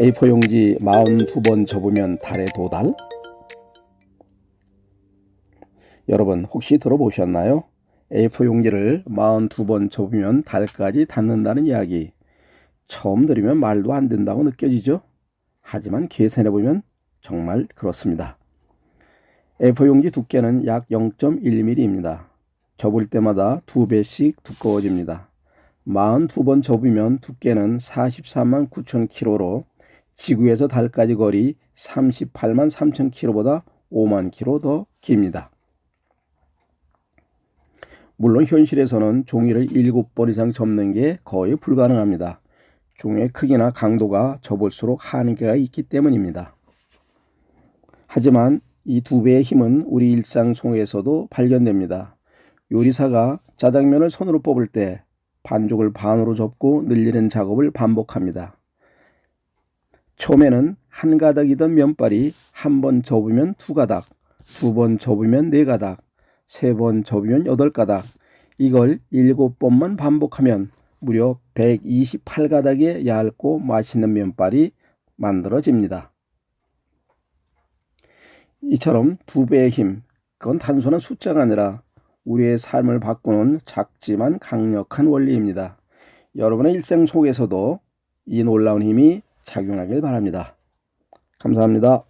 A4 용지 42번 접으면 달에 도달? 여러분 혹시 들어보셨나요? A4 용지를 42번 접으면 달까지 닿는다는 이야기. 처음 들으면 말도 안 된다고 느껴지죠? 하지만 계산해보면 정말 그렇습니다. A4 용지 두께는 약 0.1mm입니다. 접을 때마다 두 배씩 두꺼워집니다. 42번 접으면 두께는 43만 9천 킬로로 지구에서 달까지 거리 38만 3천 킬로보다 5만 킬로 더 깁니다. 물론 현실에서는 종이를 7번 이상 접는 게 거의 불가능합니다. 종의 크기나 강도가 접을수록 한계가 있기 때문입니다. 하지만 이 두 배의 힘은 우리 일상 속에서도 발견됩니다. 요리사가 짜장면을 손으로 뽑을 때 반죽을 반으로 접고 늘리는 작업을 반복합니다. 처음에는 한 가닥이던 면발이 한 번 접으면 두 가닥, 두 번 접으면 네 가닥, 세 번 접으면 여덟 가닥, 이걸 일곱 번만 반복하면 무려 128가닥의 얇고 맛있는 면발이 만들어집니다. 이처럼 두 배의 힘, 그건 단순한 숫자가 아니라 우리의 삶을 바꾸는 작지만 강력한 원리입니다. 여러분의 일생 속에서도 이 놀라운 힘이 작용하길 바랍니다. 감사합니다.